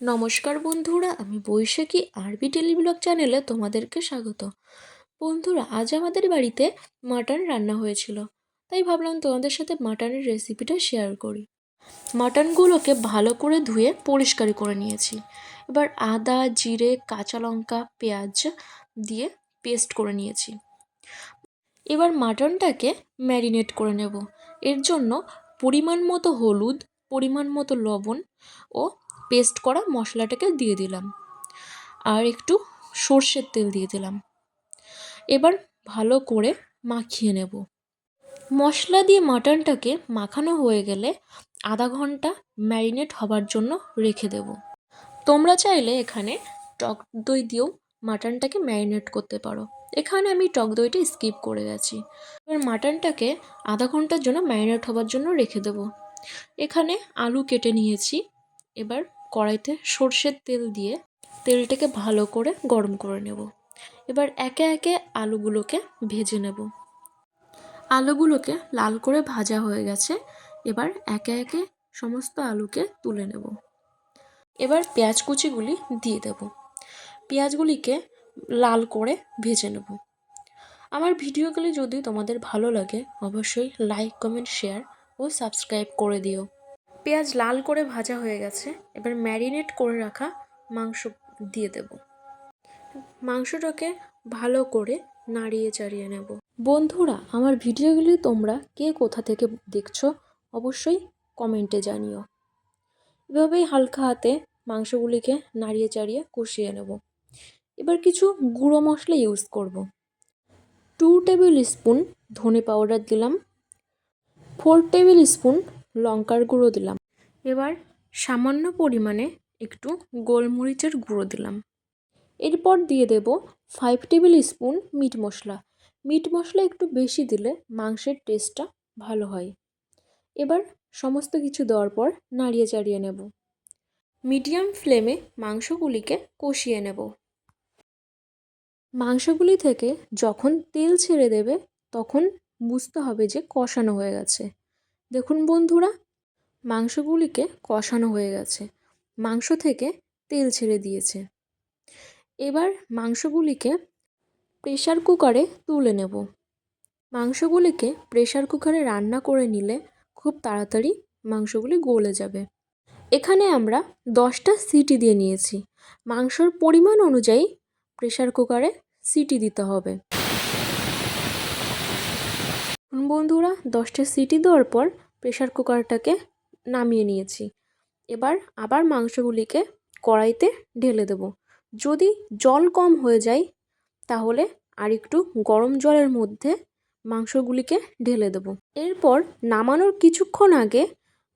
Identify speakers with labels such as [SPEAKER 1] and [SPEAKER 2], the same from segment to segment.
[SPEAKER 1] নমস্কার বন্ধুরা, আমি বৈশাখী আরবি টেলিব্লগ চ্যানেলে তোমাদেরকে স্বাগত। বন্ধুরা, আজ আমাদের বাড়িতে মাটন রান্না হয়েছিল, তাই ভাবলাম তোমাদের সাথে মাটনের রেসিপিটা শেয়ার করি। মাটনগুলোকে ভালো করে ধুয়ে পরিষ্কার করে নিয়েছি। এবার আদা, জিরে, কাঁচা লঙ্কা, পেঁয়াজ দিয়ে পেস্ট করে নিয়েছি। এবার মাটনটাকে ম্যারিনেট করে নেব। এর জন্য পরিমাণ মতো হলুদ, পরিমাণ মতো লবণ ও পেস্ট করা মশলাটাকে দিয়ে দিলাম। আর একটু সর্ষের তেল দিয়ে দিলাম। এবার ভালো করে মাখিয়ে নেব। মশলা দিয়ে মাটনটাকে মাখানো হয়ে গেলে আধা ঘণ্টা ম্যারিনেট হবার জন্য রেখে দেব। তোমরা চাইলে এখানে টক দই দিয়েও মাটনটাকে ম্যারিনেট করতে পারো। এখানে আমি টক দইটা স্কিপ করে গেছি। এবার মাটনটাকে আধা ঘণ্টার জন্য ম্যারিনেট হবার জন্য রেখে দেব। এখানে আলু কেটে নিয়েছি। এবার কড়াইতে সর্ষের তেল দিয়ে তেলটাকে ভালো করে গরম করে নেব। এবার একে একে আলুগুলোকে ভেজে নেব। আলুগুলোকে লাল করে ভাজা হয়ে গেছে। এবার একে একে সমস্ত আলুকে তুলে নেব। এবার পেঁয়াজ কুচিগুলি দিয়ে দেব। পেঁয়াজগুলিকে লাল করে ভেজে নেব। আমার ভিডিওগুলি যদি তোমাদের ভালো লাগে, অবশ্যই লাইক, কমেন্ট, শেয়ার ও সাবস্ক্রাইব করে দিও। পেঁয়াজ লাল করে ভাজা হয়ে গেছে। এবার ম্যারিনেট করে রাখা মাংস দিয়ে দেব। মাংসটাকে ভালো করে নাড়িয়ে চাড়িয়ে নেব। বন্ধুরা, আমার ভিডিওগুলি তোমরা কে কোথা থেকে দেখছ অবশ্যই কমেন্টে জানিও। এভাবেই হালকা হাতে মাংসগুলিকে নাড়িয়ে চাড়িয়ে কষিয়ে নেব। এবার কিছু গুঁড়ো মশলা ইউজ করব। টু টেবিল স্পুন ধনে পাউডার দিলাম। ফোর টেবিল স্পুন লঙ্কার গুঁড়ো দিলাম। এবার সামান্য পরিমাণে একটু গোলমরিচের গুঁড়ো দিলাম। এরপর দিয়ে দেব ফাইভ টেবিল স্পুন মিট মশলা। মিট মশলা একটু বেশি দিলে মাংসের টেস্টটা ভালো হয়। এবার সমস্ত কিছু দেওয়ার পর নাড়িয়ে চাড়িয়ে নেব। মিডিয়াম ফ্লেমে মাংসগুলিকে কষিয়ে নেব। মাংসগুলি থেকে যখন তেল ছেড়ে দেবে, তখন বুঝতে হবে যে কষানো হয়ে গেছে। দেখুন বন্ধুরা, মাংসগুলিকে কষানো হয়ে গেছে। মাংস থেকে তেল ছেড়ে দিয়েছে। এবার মাংসগুলিকে প্রেশার কুকারে তুলে নেব। মাংসগুলিকে প্রেশার কুকারে রান্না করে নিলে খুব তাড়াতাড়ি মাংসগুলি গলে যাবে। এখানে আমরা দশটা সিটি দিয়ে নিয়েছি। মাংসর পরিমাণ অনুযায়ী প্রেশার কুকারে সিটি দিতে হবে। বন্ধুরা, দশটা সিটি দেওয়ার পর প্রেশার কুকারটাকে নামিয়ে নিয়েছি। এবার আবার মাংসগুলিকে কড়াইতে ঢেলে দেব। যদি জল কম হয়ে যায়, তাহলে আর একটু গরম জলের মধ্যে মাংসগুলিকে ঢেলে দেব। এরপর নামানোর কিছুক্ষণ আগে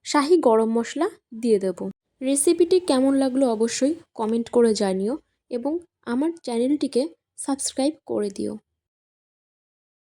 [SPEAKER 1] শাহি গরম মশলা দিয়ে দেব। রেসিপিটি কেমন লাগল অবশ্যই কমেন্ট করে জানিও এবং আমার চ্যানেলটিকে সাবস্ক্রাইব করে দিও।